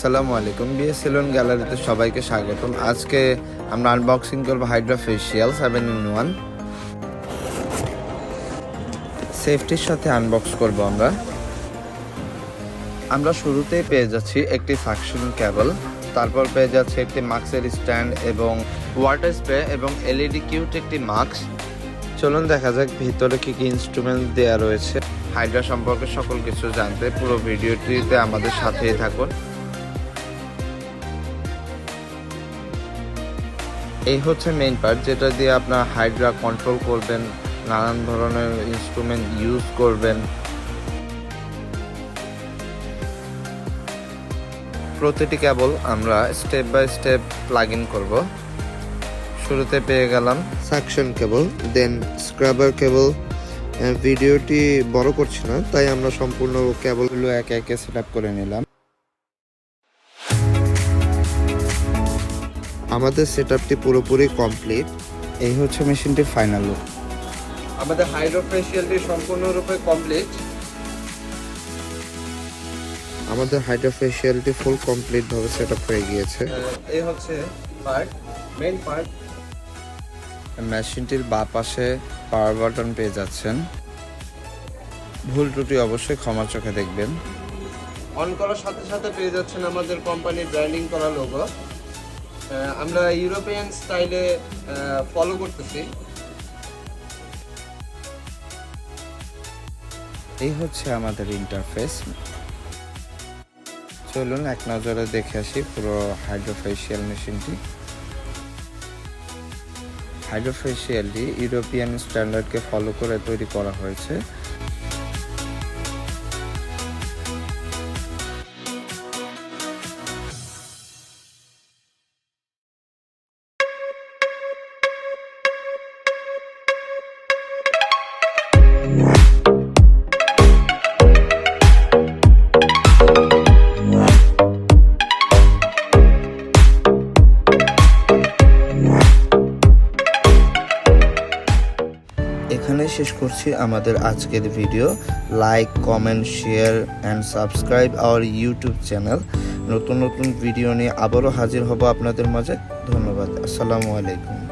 আসসালামু আলাইকুম। BS salon গ্যালারিতে সবাইকে স্বাগতম। আজকে আমরা আনবক্সিং করব hydra facial seven in one সেফটির সাথে আনবক্স করব আমরা। আমরা শুরুতেই পেয়ে যাচ্ছি একটি সাকশন কেবল তারপর পেয়ে যাচ্ছে একটি মাস্কের স্ট্যান্ড এবং ওয়াটার স্প্রে এবং এলইডি কিউট একটি মাস্ক চলুন দেখা যাক ভিতরে কি কি ইনস্ট্রুমেন্ট দেওয়া রয়েছে। হাইড্রা সম্পর্কে সকল কিছু জানতে পুরো ভিডিওটিতে আমাদের সাথেই থাকুন। এই হচ্ছে মেইন পার্ট যেটা দিয়ে আপনার হাইড্রা কন্ট্রোল করবেন, নানান ধরনের ইনস্ট্রুমেন্ট ইউজ করবেন। প্রতিটি কেবল আমরা step by step plug in করব। শুরুতে পেয়ে গেলাম সাকশন কেবল দেন স্ক্রাবার কেবল ভিডিওটি বড় করছি না, তাই আমরা সম্পূর্ণ কেবলগুলো একে একে সেট করে নিলাম। আমাদের সেট আপটি পুরোপুরি কমপ্লিট এই হচ্ছে মেশিনটির ফাইনাল লুক আমাদের হাইড্রোফেশিয়ালটি সম্পূর্ণরূপে কমপ্লিট আমাদের হাইড্রোফেশিয়ালটি ফুল কমপ্লিট ভাবে সেট আপ হয়ে গিয়েছে। এই হচ্ছে পার্ট মেইন পার্ট মেশিনটির বা পাশে পাওয়ার বাটন পেয়ে যাচ্ছেন। ভুল ত্রুটি অবশ্যই ক্ষমা চোখে দেখবেন। অন করার সাথে সাথে পেয়ে যাচ্ছেন আমাদের কোম্পানির ব্র্যান্ডিং করা লোগো আমরা ইউরোপিয়ান স্টাইলে ফলো করতেছি। এই হচ্ছে আমাদের ইন্টারফেস চলুন, এক নজরে দেখে আসি পুরো হাইড্রোফেশিয়াল মেশিনটি হাইড্রোফেশিয়ালটি ইউরোপিয়ান স্ট্যান্ডার্ডকে ফলো করে তৈরি করা হয়েছে। এখানে শেষ করছি আমাদের আজকের video like comment share and subscribe our YouTube channel নতুন নতুন ভিডিও নিয়ে আবারও হাজির হব আপনাদের মাঝে। ধন্যবাদ। আসসালামু আলাইকুম।